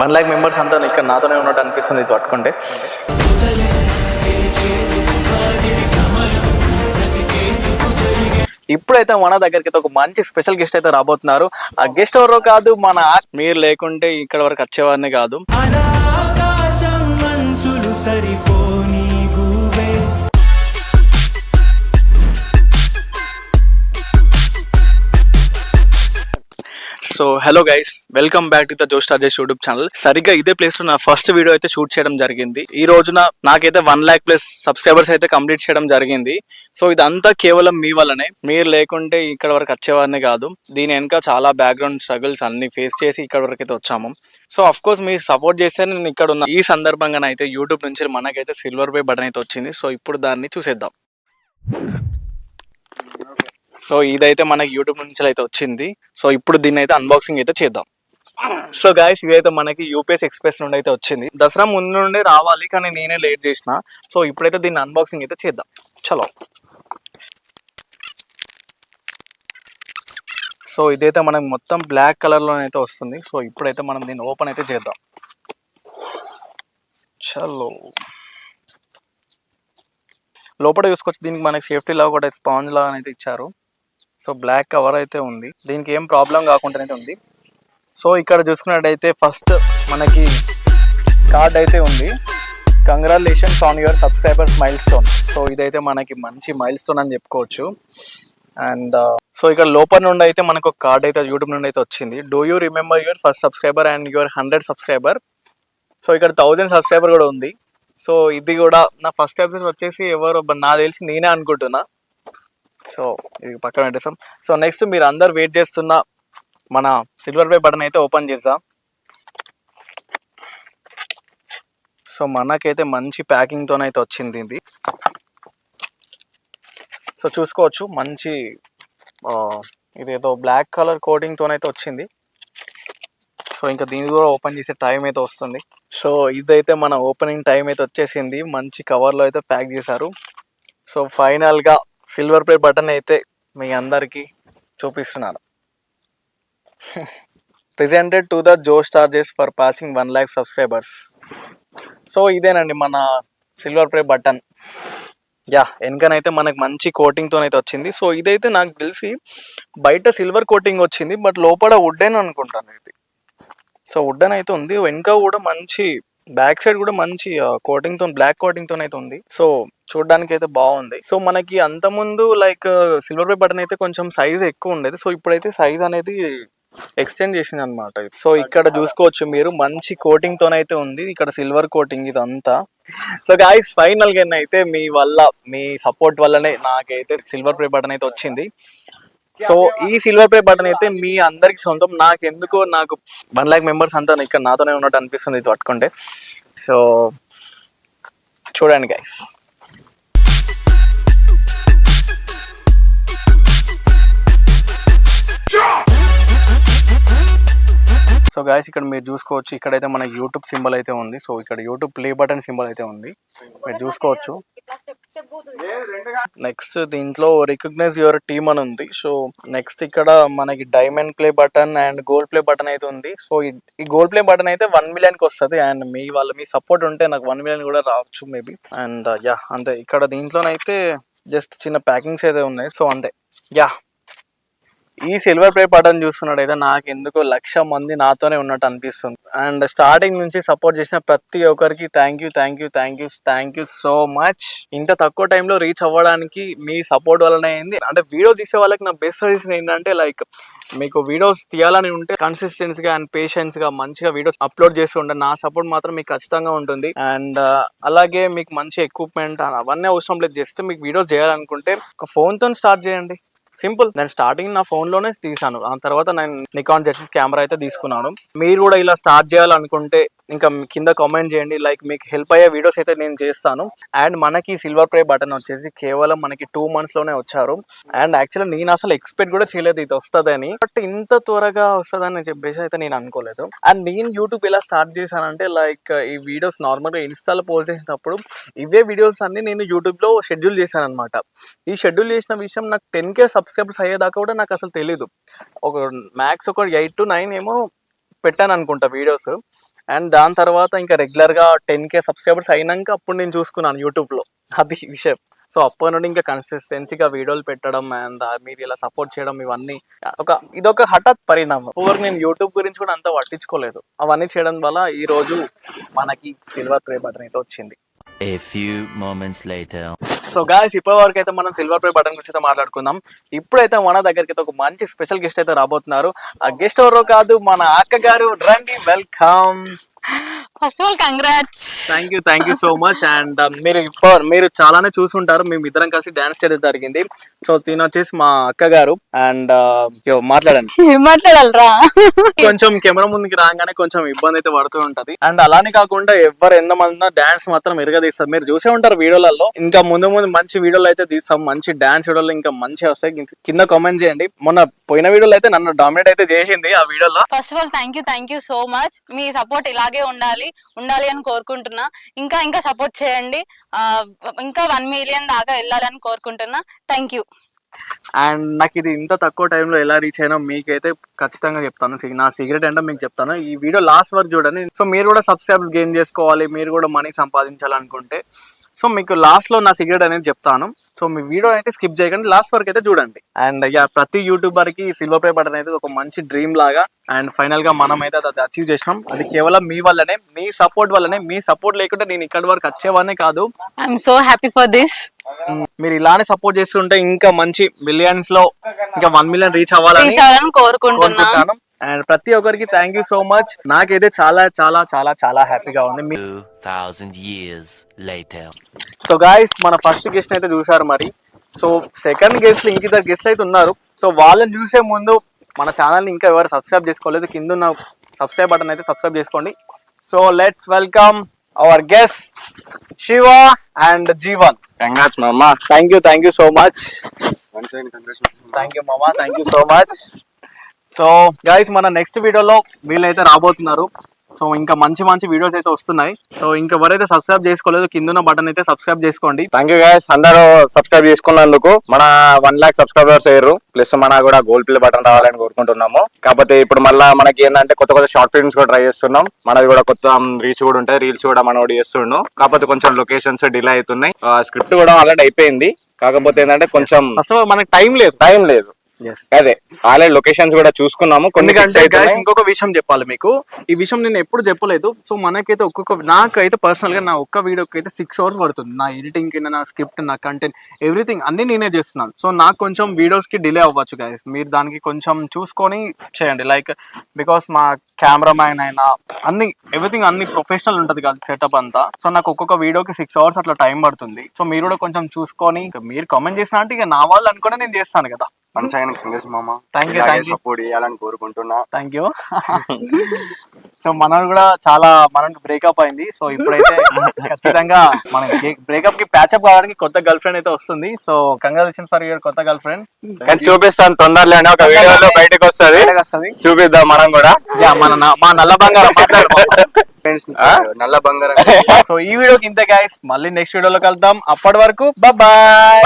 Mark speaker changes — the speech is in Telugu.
Speaker 1: వన్ ల్యాక్ మెంబర్స్ అంతా ఇక్కడ నాతోనే ఉన్నట్టు అనిపిస్తుంది ఇది పట్టుకుంటే. ఇప్పుడైతే మన దగ్గరికి అయితే ఒక మంచి స్పెషల్ గెస్ట్ అయితే రాబోతున్నారు. ఆ గెస్ట్ ఎవరో కాదు మన మీరు లేకుంటే ఇక్కడ వరకు వచ్చేవారిని కాదు. So hello guys welcome back to the Jostar Ajay YouTube channel సరిగ్గా ఇదే ప్లేస్లో నా ఫస్ట్ వీడియో అయితే షూట్ చేయడం జరిగింది. ఈ రోజున నాకైతే వన్ ల్యాక్ ప్లస్ సబ్స్క్రైబర్స్ అయితే కంప్లీట్ చేయడం జరిగింది. సో ఇదంతా కేవలం మీ వల్లనే. మీరు లేకుంటే ఇక్కడ వరకు వచ్చేవారిని కాదు. దీని వెనుక చాలా బ్యాక్గ్రౌండ్ స్ట్రగుల్స్ అన్ని ఫేస్ చేసి ఇక్కడ వరకు అయితే వచ్చాము. సో అఫ్ కోర్స్ మీరు సపోర్ట్ చేస్తే నేను ఇక్కడ ఉన్న ఈ సందర్భంగా అయితే యూట్యూబ్ నుంచి మనకైతే సిల్వర్ పే బటన్ అయితే వచ్చింది. సో ఇప్పుడు దాన్ని చూసేద్దాం. సో ఇదైతే మనకి యూట్యూబ్ నుంచి అయితే వచ్చింది. సో ఇప్పుడు దీన్ని అయితే అన్బాక్సింగ్ అయితే చేద్దాం. సో గాయస్ ఇదైతే మనకి యూపీఎస్ ఎక్స్ప్రెస్ నుండి అయితే వచ్చింది. దసరా ముందు నుండే రావాలి కానీ నేనే లేట్ చేసిన. సో ఇప్పుడైతే దీన్ని అన్బాక్సింగ్ అయితే చేద్దాం. చలో. సో ఇదైతే మనకి మొత్తం బ్లాక్ కలర్లోనైతే వస్తుంది. సో ఇప్పుడైతే మనం దీన్ని ఓపెన్ అయితే చేద్దాం. చలో. లోపల చూసుకోవచ్చు దీనికి మనకి సేఫ్టీ లాగా కూడా స్పాంజ్ లాగా అయితే ఇచ్చారు. సో బ్లాక్ కవర్ అయితే ఉంది. దీనికి ఏం ప్రాబ్లం కాకుండా అయితే ఉంది. సో ఇక్కడ చూసుకున్నట్టయితే ఫస్ట్ మనకి కార్డ్ అయితే ఉంది. Congratulations on your subscribers milestone so ఇదైతే మనకి మంచి మైల్ స్టోన్ అని చెప్పుకోవచ్చు. అండ్ uh, సో ఇక్కడ లోపల నుండి అయితే మనకు ఒక కార్డ్ అయితే యూట్యూబ్ నుండి అయితే వచ్చింది. Do you remember your first subscriber and your hundred subscriber so ఇక్కడ థౌజండ్ సబ్స్క్రైబర్ కూడా ఉంది. సో ఇది కూడా నా ఫస్ట్ ఎపిసోడ్ వచ్చేసి ఎవరు నా తెలిసి నేనే అనుకుంటున్నా. సో ఇది పక్కన పెట్టేసాం సో నెక్స్ట్ మీరు అందరు వెయిట్ చేస్తున్న మన సిల్వర్ పే బటన్ అయితే ఓపెన్ చేద్దాం. సో మనకైతే మంచి ప్యాకింగ్తోనైతే వచ్చింది ఇది. సో చూసుకోవచ్చు. మంచి ఇదేదో బ్లాక్ కలర్ కోటింగ్తోనైతే వచ్చింది. సో ఇంకా దీన్ని కూడా ఓపెన్ చేసే టైం అయితే వస్తుంది. సో ఇదైతే మన ఓపెనింగ్ టైం అయితే వచ్చేసింది. మంచి కవర్లో అయితే ప్యాక్ చేశారు. సో ఫైనల్గా సిల్వర్ ప్లే బటన్ అయితే మీ అందరికీ చూపిస్తున్నాను. Presented to the Joe charges for passing one lakh subscribers so ఇదేనండి మన సిల్వర్ ప్లే బటన్ యా వెనకనైతే మనకు మంచి కోటింగ్తో అయితే వచ్చింది. సో ఇదైతే నాకు తెలిసి బయట సిల్వర్ కోటింగ్ వచ్చింది బట్ లోపల వుడ్డెన్ అనుకుంటాను ఇది. సో వుడ్డెన్ అయితే ఉంది. వెనక కూడా మంచి బ్యాక్ సైడ్ కూడా మంచి కోటింగ్తో బ్లాక్ కోటింగ్తో అయితే ఉంది. సో చూడడానికి అయితే బాగుంది సో మనకి అంత ముందు లైక్ సిల్వర్ పే బటన్ అయితే కొంచెం సైజ్ ఎక్కువ ఉండేది. సో ఇప్పుడైతే సైజ్ అనేది ఎక్స్టెండ్ చేసింది అనమాట సో ఇక్కడ చూసుకోవచ్చు మీరు మంచి కోటింగ్ తోనైతే ఉంది. ఇక్కడ సిల్వర్ కోటింగ్ ఇదంతా. సో గాయస్ ఫైనల్గా అయితే మీ వల్ల మీ సపోర్ట్ వల్లనే నాకైతే సిల్వర్ ప్రే బటన్ అయితే వచ్చింది. సో ఈ సిల్వర్ ప్లే బటన్ అయితే మీ అందరికి సొంతం. నాకు ఎందుకో నాకు వన్ ల్యాక్ మెంబర్స్ అంతా ఇక్కడ నాతోనే ఉన్నట్టు అనిపిస్తుంది ఇది పట్టుకుంటే. సో చూడండి గైస్ సో గాయస్ ఇక్కడ మీరు చూసుకోవచ్చు. ఇక్కడైతే మన యూట్యూబ్ సింబల్ అయితే ఉంది. సో ఇక్కడ యూట్యూబ్ ప్లే బటన్ సింబల్ అయితే ఉంది. మీరు చూసుకోవచ్చు. నెక్స్ట్ దీంట్లో రికగ్నైజ్ యువర్ టీమ్ అని ఉంది. సో నెక్స్ట్ ఇక్కడ మనకి diamond play button and gold play button అయితే ఉంది. సో ఈ- ఈ గోల్డ్ ప్లే బటన్ అయితే వన్ మిలియన్కి వస్తుంది. అండ్ మీ వాళ్ళ మీ సపోర్ట్ ఉంటే నాకు వన్ మిలియన్ కూడా రావచ్చు మేబీ అండ్ యా అంతే. ఇక్కడ దీంట్లోనైతే జస్ట్ చిన్న ప్యాకింగ్స్ అయితే ఉన్నాయి. సో అంతే. యా ఈ సిల్వర్ ప్లే బటన్ చూస్తున్నట్టయితే నాకు ఎందుకో లక్ష మంది నాతోనే ఉన్నట్టు అనిపిస్తుంది. అండ్ స్టార్టింగ్ నుంచి సపోర్ట్ చేసిన ప్రతి ఒక్కరికి thank you thank you thank you thank you so much ఇంత తక్కువ టైంలో రీచ్ అవ్వడానికి మీ సపోర్ట్ వల్లనే అయింది. అంటే వీడియో తీసే వాళ్ళకి నా బెస్ట్ సజెషన్ ఏంటంటే లైక్ మీకు వీడియోస్ తీయాలని ఉంటే కన్సిస్టెన్సీగా అండ్ పేషెన్స్గా మంచిగా వీడియోస్ అప్లోడ్ చేస్తూ ఉంటే నా సపోర్ట్ మాత్రం మీకు ఖచ్చితంగా ఉంటుంది. అండ్ uh, అలాగే మీకు మంచి ఎక్విప్మెంట్ అవన్నీ అవసరం లేదు. జస్ట్ మీకు వీడియోస్ చేయాలనుకుంటే ఒక ఫోన్తో స్టార్ట్ చేయండి. సింపుల్. నేను స్టార్టింగ్ నా ఫోన్లోనే తీసాను ఆ తర్వాత నేను నికాన్ జెట్సిస్ కెమెరా అయితే తీసుకున్నాను. మీరు కూడా ఇలా స్టార్ట్ చేయాలనుకుంటే ఇంకా కింద కామెంట్ చేయండి. లైక్ మీకు హెల్ప్ అయ్యే వీడియోస్ అయితే నేను చేస్తాను. అండ్ మనకి సిల్వర్ ప్లే బటన్ వచ్చేసి కేవలం మనకి టూ మంత్స్లోనే వచ్చారు. అండ్ యాక్చువల్లీ నేను అసలు ఎక్స్పెక్ట్ కూడా చేయలేదు ఇది వస్తుందని. బట్ ఇంత త్వరగా వస్తుందని చెప్పేసి అయితే నేను అనుకోలేదు. అండ్ నేను యూట్యూబ్ ఎలా స్టార్ట్ చేశానంటే లైక్ ఈ వీడియోస్ నార్మల్గా ఇన్స్టాలో పోస్ట్ చేసినప్పుడు ఇవే వీడియోస్ అన్ని నేను యూట్యూబ్లో షెడ్యూల్ చేశాను అనమాట ఈ షెడ్యూల్ చేసిన విషయం నాకు టెన్ కే సబ్స్క్రైబర్స్ అయ్యేదాకా కూడా నాకు అసలు తెలియదు ఒక మ్యాక్స్ ఒక ఎయిట్ టు నైన్ ఏమో పెట్టాను అనుకుంటా వీడియోస్ అండ్ దాని తర్వాత ఇంకా రెగ్యులర్గా టెన్ కే సబ్స్క్రైబర్స్ అయినాక అప్పుడు నేను చూసుకున్నాను యూట్యూబ్లో అది విషయం. సో అప్పటి నుండి ఇంకా కన్సిస్టెన్సీగా వీడియోలు పెట్టడం అండ్ మీరు ఇలా సపోర్ట్ చేయడం ఇవన్నీ ఒక ఇదొక హఠాత్ పరిణామం. ఓవర్ నేను యూట్యూబ్ గురించి కూడా అంత పట్టించుకోలేదు. అవన్నీ చేయడం వల్ల ఈరోజు మనకి సిల్వర్ ప్రే బటన్ అయితే వచ్చింది.
Speaker 2: A few moments later.
Speaker 1: So guys ఇప్పటి వరకు అయితే మనం సిల్వర్ ప్లే బటన్ గురించి అయితే మాట్లాడుకుందాం. ఇప్పుడైతే మన దగ్గరికి అయితే ఒక మంచి స్పెషల్ గెస్ట్ అయితే రాబోతున్నారు. ఆ గెస్ట్ ఎవరో కాదు మన అక్క గారు. రండి welcome
Speaker 3: first of all congrats
Speaker 1: thank you thank you so much and మీరు మీరు చాలానే చూసుంటారు. మేము ఇద్దరం కలిసి డాన్స్ చేయడం జరిగింది. సో తిన వచ్చేసి మా అక్క గారు అండ్ మాట్లాడండి.
Speaker 3: ఏం మాట్లాడాలరా?
Speaker 1: కొంచెం కెమెరా ముందుకి రాగానే కొంచెం ఇబ్బంది అయితే పడుతూ ఉంటది. అండ్ అలానే కాకుండా ఎవరు ఎంతమంది డాన్స్ మాత్రం ఎరగదీస్తారు. మీరు చూసే ఉంటారు వీడియోలలో. ఇంకా ముందు ముందు మంచి వీడియోలు అయితే తీస్తాం. మంచి డాన్స్ వీడియోలు ఇంకా మంచి వస్తాయి. కింద కామెంట్ చేయండి. మొన్న పోయిన వీడియోలో అయితే నన్ను డామినేట్ అయితే చేసింది ఆ వీడియోలో.
Speaker 3: First of all thank you thank you so much me support ఇలాగే ఉండాలి ఉండాలి అని కోరుకుంటున్నా. ఇంకా ఇంకా సపోర్ట్ చేయండి. ఇంకా వన్ మిలియన్ దాకా వెళ్ళాలని కోరుకుంటున్నా. థ్యాంక్ యూ
Speaker 1: అండ్ నాకు ఇది ఇంత తక్కువ టైంలో ఎలా రీచ్ అయినా మీకైతే ఖచ్చితంగా చెప్తాను. నా సీక్రెట్ అంటే మీకు చెప్తాను. ఈ వీడియో లాస్ట్ వరకు చూడండి. సో మీరు కూడా సబ్స్క్రైబ్ గెయిన్ చేసుకోవాలి మీరు కూడా మనీ సంపాదించాలనుకుంటే సో మీకు లాస్ట్లో నా సీక్రెట్ అనేది చెప్తాను. సో మీ వీడియో అయితే స్కిప్ చేయకండి. లాస్ట్ వరకు అయితే చూడండి. అండ్ ఇక ప్రతి యూట్యూబర్కి సిల్వర్ ప్లే బటన్ అయితే ఒక మంచి డ్రీమ్ లాగా అండ్ ఫైనల్గా మనం అయితే అది అచీవ్ చేసినాం. అది కేవలం మీ వల్లనే మీ సపోర్ట్ వల్లనే మీ సపోర్ట్ లేకుంటే నేను ఇక్కడి వరకు వచ్చేవాడినే కాదు.
Speaker 3: I'm so happy for this
Speaker 1: మీరు ఇలానే సపోర్ట్ చేస్తుంటే ఇంకా మంచి మిలియన్స్లో ఇంకా వన్ మిలియన్ రీచ్ అవ్వాలని
Speaker 3: రీచ్ అవ్వాలని కోరుకుంటున్నా.
Speaker 1: కోరుకుంటాను. అండ్ ప్రతి ఒక్కరికి థ్యాంక్ యూ సో మచ్ నాకైతే చాలా చాలా చాలా చాలా హ్యాపీగా ఉంది. మీ-
Speaker 2: 2,000 years later.
Speaker 1: సో గాయస్ మన ఫస్ట్ గెస్ట్ అయితే చూసారు మరి. సో సెకండ్ గెస్ట్ ఇంక ఇద్దరు గెస్ట్లు అయితే ఉన్నారు. సో వాళ్ళని చూసే ముందు మన ఛానల్ని ఇంకా ఎవరు సబ్స్క్రైబ్ చేసుకోలేదు కింద ఉన్న సబ్స్క్రైబ్ బటన్ అయితే సబ్స్క్రైబ్ చేసుకోండి. So let's welcome our guest Shiva and Jeevan
Speaker 4: congrats మా అమ్మ
Speaker 1: thank you thank you so much thank you మామా thank you so much so guys మన నెక్స్ట్ వీడియోలో వీళ్ళైతే రాబోతున్నారు. సో ఇంకా మంచి మంచి వీడియోస్ అయితే వస్తున్నాయి. సో ఇంకా ఎవరైతే సబ్స్క్రైబ్ చేసుకోలేదు కింద ఉన్న బటన్ అయితే సబ్స్క్రైబ్ చేసుకోండి.
Speaker 4: థ్యాంక్ యూ గైస్ అందరూ సబ్స్క్రైబ్ చేసుకున్నందుకు మన వన్ లాక్ సబ్స్క్రైబర్స్ అయ్యారు. ప్లస్ మన కూడా గోల్డ్ ప్లే బటన్ రావాలని కోరుకుంటున్నాము. కాకపోతే ఇప్పుడు మళ్ళీ మనకి ఏంటంటే కొత్త కొత్త షార్ట్ ఫిల్మ్స్ కూడా ట్రై చేస్తున్నాం. మనది కూడా కొత్త రీచ్ కూడా ఉంటాయి. రీల్స్ కూడా మనం కూడా చేస్తుండు. కాకపోతే కొంచెం లొకేషన్స్ డిలే అవుతున్నాయి. స్క్రిప్ట్ కూడా ఆల్రెడీ అయిపోయింది. కాకపోతే ఏంటంటే కొంచెం
Speaker 1: ఫస్ట్ మనకి టైం లేదు.
Speaker 4: టైం లేదు. అదే ఆల్రెడీ లొకేషన్స్ కూడా చూసుకున్నాము. కొన్ని.
Speaker 1: ఇంకొక విషయం చెప్పాలి మీకు. ఈ విషయం నేను ఎప్పుడు చెప్పలేదు. సో మనకైతే ఒక్కొక్క నాకైతే పర్సనల్గా నా ఒక్క వీడియోకి అయితే సిక్స్ అవర్స్ పడుతుంది. నా ఎడిటింగ్కి నా స్క్రిప్ట్ నా కంటెంట్ ఎవ్రీథింగ్ అన్ని నేనే చేస్తున్నాను. సో నాకు కొంచెం వీడియోస్కి డిలే అవ్వచ్చు గైస్ మీరు దానికి కొంచెం చూసుకొని చేయండి. లైక్ బికాస్ మా కెమెరామ్యాన్ అయినా అన్ని ఎవ్రీథింగ్ అన్ని ప్రొఫెషనల్ ఉంటది కదా సెటప్ అంతా. సో నాకు ఒక్కొక్క వీడియోకి సిక్స్ అవర్స్ అట్లా టైం పడుతుంది. సో మీరు కూడా కొంచెం చూసుకొని ఇంకా మీరు కామెంట్ చేసిన అంటే ఇక నా వాళ్ళు అనుకునే నేను చేస్తాను కదా.
Speaker 5: కంగ్రెస్ మామ.
Speaker 1: You,
Speaker 5: ఇలాగే
Speaker 1: thank you.
Speaker 5: సపోర్ట్ చేయాలని కోరుకుంటున్నా.
Speaker 1: థ్యాంక్ యూ సో మనది కూడా చాలా మనకి బ్రేకప్ అయింది. సో ఇప్పుడైతే ఖచ్చితంగా మన బ్రేకప్కి ప్యాచప్ కావడానికి కొత్త గర్ల్ ఫ్రెండ్ అయితే వస్తుంది. సో కంగ్రాచులేషన్ ఫర్ యువర్ కొత్త గర్ల్ ఫ్రెండ్
Speaker 4: చూపిస్తాను తొందరలోనే ఒక వీడియోలో బయటకు వస్తుంది. చూపిద్దాం మనం కూడా.
Speaker 1: యా మన నా- మా నల్ల బంగారం?
Speaker 5: నల్ల బంగారం.
Speaker 1: సో ఈ వీడియోకి ఇంతే గైస్ మళ్ళీ నెక్స్ట్ వీడియోలో కలుద్దాం. అప్పటి వరకు
Speaker 4: బాయ్